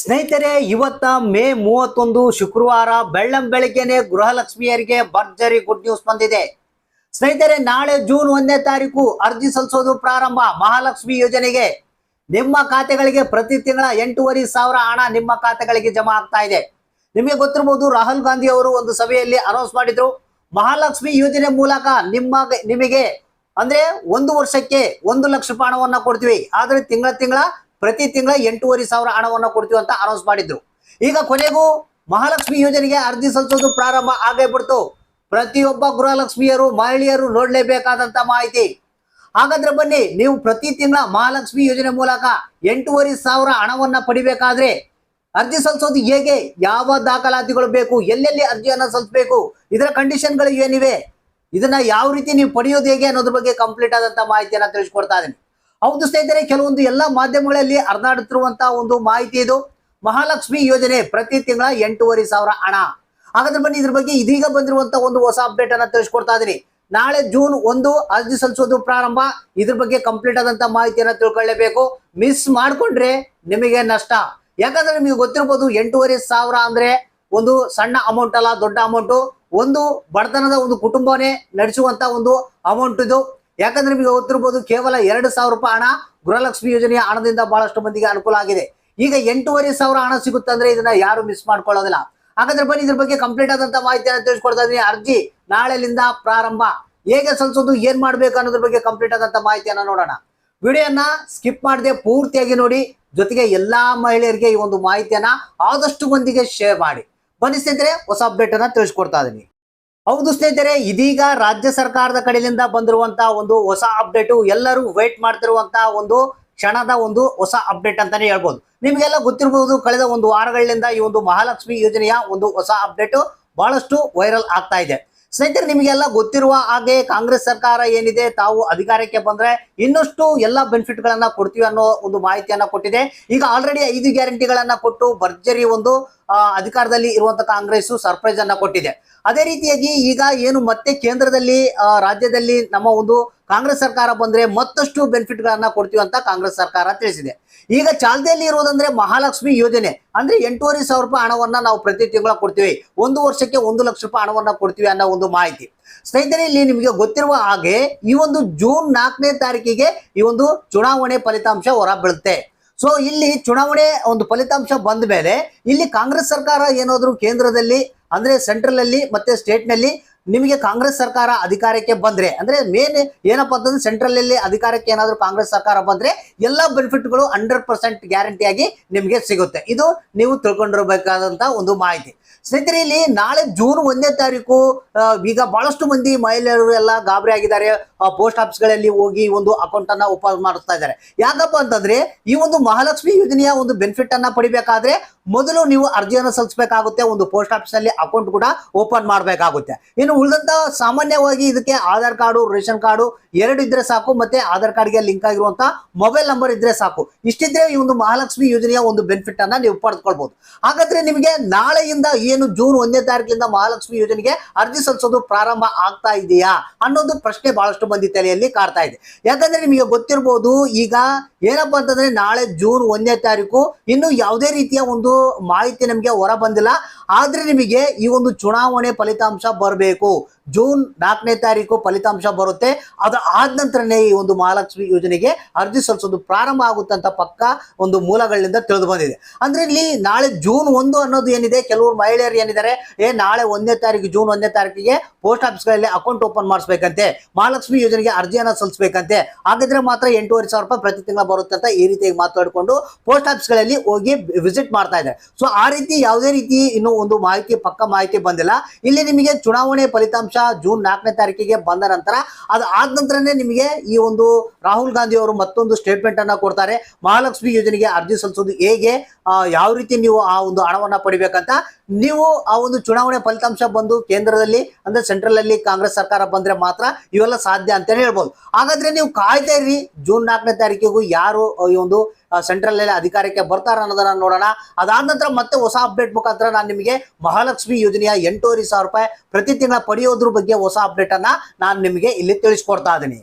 ಸ್ನೇಹಿತರೆ, ಇವತ್ತ ಮೇ ಮೂವತ್ತೊಂದು ಶುಕ್ರವಾರ ಬೆಳ್ಳಂ ಬೆಳಿಗ್ಗೆನೆ ಗೃಹಲಕ್ಷ್ಮಿಯರಿಗೆ ಭರ್ಜರಿ ಗುಡ್ ನ್ಯೂಸ್ ಬಂದಿದೆ. ಸ್ನೇಹಿತರೆ, ನಾಳೆ ಜೂನ್ ಒಂದನೇ ತಾರೀಕು ಅರ್ಜಿ ಸಲ್ಲಿಸೋದು ಪ್ರಾರಂಭ. ಮಹಾಲಕ್ಷ್ಮಿ ಯೋಜನೆಗೆ ನಿಮ್ಮ ಖಾತೆಗಳಿಗೆ ಪ್ರತಿ ತಿಂಗಳ ಎಂಟೂವರೆ ಸಾವಿರ ಹಣ ನಿಮ್ಮ ಖಾತೆಗಳಿಗೆ ಜಮಾ ಆಗ್ತಾ ಇದೆ. ನಿಮಗೆ ಗೊತ್ತಿರಬಹುದು, ರಾಹುಲ್ ಗಾಂಧಿ ಅವರು ಒಂದು ಸಭೆಯಲ್ಲಿ ಅನೌನ್ಸ್ ಮಾಡಿದ್ರು, ಮಹಾಲಕ್ಷ್ಮಿ ಯೋಜನೆ ಮೂಲಕ ನಿಮ್ಮ ನಿಮಗೆ, ಅಂದ್ರೆ ಒಂದು ವರ್ಷಕ್ಕೆ ಒಂದು ಲಕ್ಷ ಹಣವನ್ನ ಕೊಡ್ತೀವಿ. ಆದ್ರೆ ತಿಂಗಳ ತಿಂಗಳ ಪ್ರತಿ ತಿಂಗಳ ಎಂಟೂವರೆ ಸಾವಿರ ಹಣವನ್ನು ಕೊಡ್ತೀವಿ ಅಂತ ಅನೌನ್ಸ್ ಮಾಡಿದ್ರು. ಈಗ ಕೊನೆಗೂ ಮಹಾಲಕ್ಷ್ಮಿ ಯೋಜನೆಗೆ ಅರ್ಜಿ ಸಲ್ಲಿಸೋದು ಪ್ರಾರಂಭ ಆಗೇ ಬಿಡ್ತು. ಪ್ರತಿಯೊಬ್ಬ ಗೃಹಲಕ್ಷ್ಮಿಯರು, ಮಹಿಳೆಯರು ನೋಡಲೇಬೇಕಾದಂತ ಮಾಹಿತಿ. ಹಾಗಾದ್ರೆ ಬನ್ನಿ, ನೀವು ಪ್ರತಿ ತಿಂಗಳ ಮಹಾಲಕ್ಷ್ಮಿ ಯೋಜನೆ ಮೂಲಕ ಎಂಟೂವರೆ ಸಾವಿರ ಹಣವನ್ನ ಪಡಿಬೇಕಾದ್ರೆ ಅರ್ಜಿ ಸಲ್ಲಿಸೋದು ಹೇಗೆ? ಯಾವ ದಾಖಲಾತಿಗಳು ಬೇಕು? ಎಲ್ಲೆಲ್ಲಿ ಅರ್ಜಿಯನ್ನ ಸಲ್ಲಿಸಬೇಕು? ಇದರ ಕಂಡೀಷನ್ಗಳು ಏನಿವೆ? ಇದನ್ನ ಯಾವ ರೀತಿ ನೀವು ಪಡೆಯೋದು ಹೇಗೆ ಅನ್ನೋದ್ರ ಬಗ್ಗೆ ಕಂಪ್ಲೀಟ್ ಆದಂತ ಮಾಹಿತಿಯನ್ನ ತಿಳಿಸ್ಕೊಡ್ತಾ ಇದ್ದೀನಿ ಹೌದು ಸ್ನೇಹಿತರೆ, ಕೆಲವೊಂದು ಎಲ್ಲ ಮಾಧ್ಯಮಗಳಲ್ಲಿ ಹರಿದಾಡುತ್ತಿರುವಂತಹ ಒಂದು ಮಾಹಿತಿ ಇದು. ಮಹಾಲಕ್ಷ್ಮಿ ಯೋಜನೆ ಪ್ರತಿ ತಿಂಗಳ ಎಂಟೂವರೆ ಸಾವಿರ ಹಣ. ಹಾಗಾದ್ರೆ ಬನ್ನಿ ಇದ್ರ ಬಗ್ಗೆ ಇದೀಗ ಬಂದಿರುವಂತ ಒಂದು ಹೊಸ ಅಪ್ಡೇಟ್ ಅನ್ನ ತಿಳಿಸ್ಕೊಡ್ತಾ ಇದೀನಿ. ನಾಳೆ ಜೂನ್ ಒಂದು ಅರ್ಜಿ ಸಲ್ಲಿಸೋದು ಪ್ರಾರಂಭ. ಇದ್ರ ಬಗ್ಗೆ ಕಂಪ್ಲೀಟ್ ಆದಂತ ಮಾಹಿತಿಯನ್ನ ತಿಳ್ಕೊಳ್ಳೇಬೇಕು. ಮಿಸ್ ಮಾಡ್ಕೊಂಡ್ರೆ ನಿಮಗೆ ನಷ್ಟ. ಯಾಕಂದ್ರೆ ನಿಮಗೆ ಗೊತ್ತಿರ್ಬೋದು ಎಂಟೂವರೆ ಸಾವಿರ ಅಂದ್ರೆ ಒಂದು ಸಣ್ಣ ಅಮೌಂಟ್ ಅಲ್ಲ, ದೊಡ್ಡ ಅಮೌಂಟ್ ಒಂದು ಬಡತನದ ಒಂದು ಕುಟುಂಬನೇ ನಡೆಸುವಂತ ಒಂದು ಅಮೌಂಟ್ ಇದು. ಯಾಕಂದ್ರೆ ನಿಮಗೆ ಗೊತ್ತಿರ್ಬೋದು ಕೇವಲ ಎರಡು ಸಾವಿರ ರೂಪಾಯಿ ಹಣ ಗೃಹಲಕ್ಷ್ಮಿ ಯೋಜನೆಯ ಹಣದಿಂದ ಬಹಳಷ್ಟು ಮಂದಿಗೆ ಅನುಕೂಲ ಆಗಿದೆ. ಈಗ ಎಂಟೂವರೆ ಸಾವಿರ ಹಣ ಸಿಗುತ್ತೆ ಅಂದ್ರೆ ಇದನ್ನ ಯಾರು ಮಿಸ್ ಮಾಡ್ಕೊಳ್ಳೋದಿಲ್ಲ. ಹಾಗಾದ್ರೆ ಬನ್ನಿ ಇದ್ರ ಬಗ್ಗೆ ಕಂಪ್ಲೀಟ್ ಆದಂತ ಮಾಹಿತಿಯನ್ನು ತಿಳಿಸ್ಕೊಡ್ತಾ ಇದೀನಿ ಅರ್ಜಿ ನಾಳೆಲಿಂದ ಪ್ರಾರಂಭ. ಹೇಗೆ ಸಲ್ಲಿಸೋದು ಏನ್ ಮಾಡ್ಬೇಕು ಅನ್ನೋದ್ರ ಬಗ್ಗೆ ಕಂಪ್ಲೀಟ್ ಆದಂತ ಮಾಹಿತಿಯನ್ನ ನೋಡೋಣ. ವಿಡಿಯೋನ ಸ್ಕಿಪ್ ಮಾಡದೆ ಪೂರ್ತಿಯಾಗಿ ನೋಡಿ. ಜೊತೆಗೆ ಎಲ್ಲಾ ಮಹಿಳೆಯರಿಗೆ ಈ ಒಂದು ಮಾಹಿತಿಯನ್ನ ಆದಷ್ಟು ಮಂದಿಗೆ ಶೇರ್ ಮಾಡಿ. ಬನ್ನಿ ಹೊಸ ಅಪ್ಡೇಟ್ ಅನ್ನ ತಿಳಿಸ್ಕೊಡ್ತಾ ಇದೀನಿ ಹೌದು ಸ್ನೇಹಿತರೆ, ಇದೀಗ ರಾಜ್ಯ ಸರ್ಕಾರದ ಕಡೆಯಿಂದ ಬಂದಿರುವಂತಹ ಒಂದು ಹೊಸ ಅಪ್ಡೇಟ್ ಎಲ್ಲರೂ ವೇಟ್ ಮಾಡ್ತಿರುವಂತ ಒಂದು ಕ್ಷಣದ ಒಂದು ಹೊಸ ಅಪ್ಡೇಟ್ ಅಂತಾನೆ ಹೇಳ್ಬೋದು. ನಿಮಗೆಲ್ಲ ಗೊತ್ತಿರಬಹುದು ಕಳೆದ ಒಂದು ವಾರಗಳಿಂದ ಈ ಒಂದು ಮಹಾಲಕ್ಷ್ಮಿ ಯೋಜನೆಯ ಒಂದು ಹೊಸ ಅಪ್ಡೇಟ್ ಬಹಳಷ್ಟು ವೈರಲ್ ಆಗ್ತಾ ಇದೆ. ಸ್ನೇಹಿತರೆ, ನಿಮಗೆಲ್ಲ ಗೊತ್ತಿರುವ ಹಾಗೆ ಕಾಂಗ್ರೆಸ್ ಸರ್ಕಾರ ಏನಿದೆ, ತಾವು ಅಧಿಕಾರಕ್ಕೆ ಬಂದ್ರೆ ಇನ್ನಷ್ಟು ಎಲ್ಲ ಬೆನಿಫಿಟ್ ಗಳನ್ನ ಕೊಡ್ತೀವಿ ಅನ್ನೋ ಒಂದು ಮಾಹಿತಿಯನ್ನ ಕೊಟ್ಟಿದೆ. ಈಗ ಆಲ್ರೆಡಿ ಐದು ಗ್ಯಾರಂಟಿಗಳನ್ನ ಕೊಟ್ಟು ಭರ್ಜರಿ ಒಂದು ಅಧಿಕಾರದಲ್ಲಿ ಇರುವಂತ ಕಾಂಗ್ರೆಸ್ ಸರ್ಪ್ರೈಸ್ ಅನ್ನ ಕೊಟ್ಟಿದೆ. ಅದೇ ರೀತಿಯಾಗಿ ಈಗ ಏನು ಮತ್ತೆ ಕೇಂದ್ರದಲ್ಲಿ ರಾಜ್ಯದಲ್ಲಿ ನಮ್ಮ ಒಂದು ಕಾಂಗ್ರೆಸ್ ಸರ್ಕಾರ ಬಂದ್ರೆ ಮತ್ತಷ್ಟು ಬೆನಿಫಿಟ್ ಗಳನ್ನ ಕೊಡ್ತೀವಿ ಅಂತ ಕಾಂಗ್ರೆಸ್ ಸರ್ಕಾರ ತಿಳಿಸಿದೆ. ಈಗ ಚಾಲ್ತಿಯಲ್ಲಿ ಇರೋದಂದ್ರೆ ಮಹಾಲಕ್ಷ್ಮಿ ಯೋಜನೆ. ಅಂದ್ರೆ ಎಂಟೂವರೆ ಸಾವಿರ ರೂಪಾಯಿ ಹಣವನ್ನ ನಾವು ಪ್ರತಿ ತಿಂಗಳ ಕೊಡ್ತೀವಿ. ಒಂದು ವರ್ಷಕ್ಕೆ ಒಂದು ಲಕ್ಷ ರೂಪಾಯಿ ಹಣವನ್ನ ಕೊಡ್ತೀವಿ ಅನ್ನೋ ಒಂದು ಮಾಹಿತಿ. ಸ್ನೇಹಿತರೆ, ಇಲ್ಲಿ ನಿಮಗೆ ಗೊತ್ತಿರುವ ಹಾಗೆ ಈ ಒಂದು ಜೂನ್ ನಾಲ್ಕನೇ ತಾರೀಕಿಗೆ ಈ ಒಂದು ಚುನಾವಣೆ ಫಲಿತಾಂಶ ಹೊರ ಬೀಳುತ್ತೆ ಸೊ ಇಲ್ಲಿ ಚುನಾವಣೆ ಒಂದು ಫಲಿತಾಂಶ ಬಂದ ಮೇಲೆ ಇಲ್ಲಿ ಕಾಂಗ್ರೆಸ್ ಸರ್ಕಾರ ಏನಾದ್ರು ಕೇಂದ್ರದಲ್ಲಿ, ಅಂದ್ರೆ ಸೆಂಟ್ರಲ್ ಅಲ್ಲಿ ಮತ್ತೆ ಸ್ಟೇಟ್ನಲ್ಲಿ ನಿಮಗೆ ಕಾಂಗ್ರೆಸ್ ಸರ್ಕಾರ ಅಧಿಕಾರಕ್ಕೆ ಬಂದ್ರೆ, ಅಂದ್ರೆ ಮೇನ್ ಏನಪ್ಪಾ ಅಂತಂದ್ರೆ ಸೆಂಟ್ರಲ್ ಅಲ್ಲಿ ಅಧಿಕಾರಕ್ಕೆ ಏನಾದ್ರು ಕಾಂಗ್ರೆಸ್ ಸರ್ಕಾರ ಬಂದ್ರೆ ಎಲ್ಲಾ ಬೆನಿಫಿಟ್ಗಳು ಹಂಡ್ರೆಡ್ ಪರ್ಸೆಂಟ್ ಗ್ಯಾರಂಟಿಯಾಗಿ ನಿಮಗೆ ಸಿಗುತ್ತೆ. ಇದು ನೀವು ತಿಳ್ಕೊಂಡಿರಬೇಕಾದಂತ ಒಂದು ಮಾಹಿತಿ. ಸ್ನೇಹಿತರೆ, ಇಲ್ಲಿ ನಾಳೆ ಜೂನ್ ಒಂದನೇ ತಾರೀಕು ಈಗ ಬಹಳಷ್ಟು ಮಂದಿ ಮಹಿಳೆಯರು ಎಲ್ಲ ಗಾಬರಿ ಆಗಿದ್ದಾರೆ. ಪೋಸ್ಟ್ ಆಫೀಸ್ಗಳಲ್ಲಿ ಹೋಗಿ ಒಂದು ಅಕೌಂಟ್ ಅನ್ನ ಓಪನ್ ಮಾಡಿಸ್ತಾ ಇದ್ದಾರೆ. ಯಾಕಪ್ಪ ಅಂತಂದ್ರೆ ಈ ಒಂದು ಮಹಾಲಕ್ಷ್ಮಿ ಯೋಜನೆಯ ಒಂದು ಬೆನಿಫಿಟ್ ಅನ್ನ ಪಡಿಬೇಕಾದ್ರೆ ಮೊದಲು ನೀವು ಅರ್ಜಿಯನ್ನು ಸಲ್ಲಿಸಬೇಕಾಗುತ್ತೆ, ಒಂದು ಪೋಸ್ಟ್ ಆಫೀಸ್ ಅಲ್ಲಿ ಅಕೌಂಟ್ ಕೂಡ ಓಪನ್ ಮಾಡಬೇಕಾಗುತ್ತೆ. ಇನ್ನು ಉಳಿದಂತ ಸಾಮಾನ್ಯವಾಗಿ ಇದಕ್ಕೆ ಆಧಾರ್ ಕಾರ್ಡು, ರೇಷನ್ ಕಾರ್ಡು ಎರಡು ಇದ್ರೆ ಸಾಕು, ಮತ್ತೆ ಆಧಾರ್ ಕಾರ್ಡ್ಗೆ ಲಿಂಕ್ ಆಗಿರುವಂತಹ ಮೊಬೈಲ್ ನಂಬರ್ ಇದ್ರೆ ಸಾಕು. ಇಷ್ಟಿದ್ರೆ ಈ ಒಂದು ಮಹಾಲಕ್ಷ್ಮಿ ಯೋಜನೆಯ ಒಂದು ಬೆನಿಫಿಟ್ ಅನ್ನ ನೀವು ಪಡೆದುಕೊಳ್ಬಹುದು ಹಾಗಾದ್ರೆ ನಿಮಗೆ ನಾಳೆಯಿಂದ ಏನು ಜೂನ್ ಒಂದನೇ ತಾರೀಕಿನಿಂದ ಮಹಾಲಕ್ಷ್ಮಿ ಯೋಜನೆಗೆ ಅರ್ಜಿ ಸಲ್ಲಿಸೋದು ಪ್ರಾರಂಭ ಆಗ್ತಾ ಇದೆಯಾ? ಅನ್ನೋದು ಪ್ರಶ್ನೆ ಬಹಳಷ್ಟು ಮಂದಿ ತಲೆಯಲ್ಲಿ ಕಾಡ್ತಾ ಇದೆ. ಯಾಕಂದ್ರೆ ನಿಮಗೆ ಗೊತ್ತಿರಬಹುದು ಈಗ ಏನಪ್ಪಾ ಅಂತಂದ್ರೆ ನಾಳೆ ಜೂನ್ ಒಂದನೇ ತಾರೀಕು, ಇನ್ನು ಯಾವುದೇ ರೀತಿಯ ಒಂದು ಮಾಹಿತಿ ನಮಗೆ ಹೊರ ಬಂದಿಲ್ಲ. ಆದ್ರೆ ನಿಮಗೆ ಈ ಒಂದು ಚುನಾವಣೆ ಫಲಿತಾಂಶ ಬರಬೇಕು. ಜೂನ್ ನಾಲ್ಕನೇ ತಾರೀಕು ಫಲಿತಾಂಶ ಬರುತ್ತೆ. ಅದು ಆದ ನಂತರನೇ ಈ ಒಂದು ಮಹಾಲಕ್ಷ್ಮಿ ಯೋಜನೆಗೆ ಅರ್ಜಿ ಸಲ್ಲಿಸೋದು ಪ್ರಾರಂಭ ಆಗುತ್ತೆ ಅಂತ ಪಕ್ಕ ಒಂದು ಮೂಲಗಳಿಂದ ತಿಳಿದು ಬಂದಿದೆ. ಅಂದ್ರೆ ಇಲ್ಲಿ ನಾಳೆ ಜೂನ್ ಒಂದು ಅನ್ನೋದು ಏನಿದೆ? ಕೆಲವರು ಮಹಿಳೆಯರು ಏನಿದ್ದಾರೆ? ಏ, ನಾಳೆ ಒಂದನೇ ತಾರೀಕು, ಜೂನ್ ಒಂದನೇ ತಾರೀಕಿಗೆ ಪೋಸ್ಟ್ ಆಫೀಸ್ಗಳಲ್ಲಿ ಅಕೌಂಟ್ ಓಪನ್ ಮಾಡಿಸ್ಬೇಕಂತೆ. ಮಹಾಲಕ್ಷ್ಮಿ ಯೋಜನೆಗೆ ಅರ್ಜಿಯನ್ನ ಸಲ್ಲಿಸಬೇಕಂತೆ. ಹಾಗಿದ್ರೆ ಮಾತ್ರ ಎಂಟೂವರೆ ಸಾವಿರ ರೂಪಾಯಿ ಪ್ರತಿ ತಿಂಗಳ ಬರುತ್ತೆ ಅಂತ ಈ ರೀತಿಯಾಗಿ ಮಾತಾಡಿಕೊಂಡು ಪೋಸ್ಟ್ ಆಫೀಸ್ಗಳಲ್ಲಿ ಹೋಗಿ ವಿಸಿಟ್ ಮಾಡ್ತಾ ಸೊ ಆ ರೀತಿ ಯಾವುದೇ ರೀತಿ ಇನ್ನು ಒಂದು ಮಾಹಿತಿ, ಪಕ್ಕ ಮಾಹಿತಿ ಬಂದಿಲ್ಲ. ಇಲ್ಲಿ ನಿಮಗೆ ಚುನಾವಣೆ ಫಲಿತಾಂಶ ಜೂನ್ ನಾಲ್ಕನೇ ತಾರೀಕಿಗೆ ಬಂದ ನಂತರ, ಅದು ಆದ ನಂತರನೇ ನಿಮಗೆ ಈ ಒಂದು ರಾಹುಲ್ ಗಾಂಧಿ ಅವರು ಮತ್ತೊಂದು ಸ್ಟೇಟ್ಮೆಂಟ್ ಅನ್ನ ಕೊಡ್ತಾರೆ. ಮಹಾಲಕ್ಷ್ಮಿ ಯೋಜನೆಗೆ ಅರ್ಜಿ ಸಲ್ಲಿಸೋದು ಹೇಗೆ? ಯಾವ ರೀತಿ ನೀವು ಆ ಒಂದು ಹಣವನ್ನ ಪಡಿಬೇಕಂತ ನೀವು ಆ ಒಂದು ಚುನಾವಣೆ ಫಲಿತಾಂಶ ಬಂದು ಕೇಂದ್ರದಲ್ಲಿ, ಅಂದ್ರೆ ಸೆಂಟ್ರಲ್ ಅಲ್ಲಿ ಕಾಂಗ್ರೆಸ್ ಸರ್ಕಾರ ಬಂದ್ರೆ ಮಾತ್ರ ಇವೆಲ್ಲ ಸಾಧ್ಯ ಅಂತಾನೆ ಹೇಳ್ಬೋದು. ಹಾಗಾದ್ರೆ ನೀವು ಕಾಯ್ತಾ ಇರ್ರಿ, ಜೂನ್ ನಾಲ್ಕನೇ ತಾರೀಕಿಗೂ ಯಾರು ಈ ಒಂದು ಸೆಂಟ್ರಲ್ ಅಧಿಕಾರಕ್ಕೆ ಬರ್ತಾರ ಅನ್ನೋದನ್ನ ನೋಡೋಣ. ಅದಾದ ನಂತರ ಮತ್ತೆ ಹೊಸ ಅಪ್ಡೇಟ್ ಮುಖಾಂತರ ನಾನು ನಿಮಗೆ ಮಹಾಲಕ್ಷ್ಮಿ ಯೋಜನೆಯ ಎಂಟೂವರೆ ಸಾವಿರ ರೂಪಾಯಿ ಪ್ರತಿ ತಿಂಗಳ ಪಡೆಯೋದ್ರ ಬಗ್ಗೆ ಹೊಸ ಅಪ್ಡೇಟ್ ಅನ್ನ ನಾನು ನಿಮಗೆ ಇಲ್ಲಿ ತಿಳಿಸ್ಕೊಡ್ತಾ ಇದ್ದೀನಿ.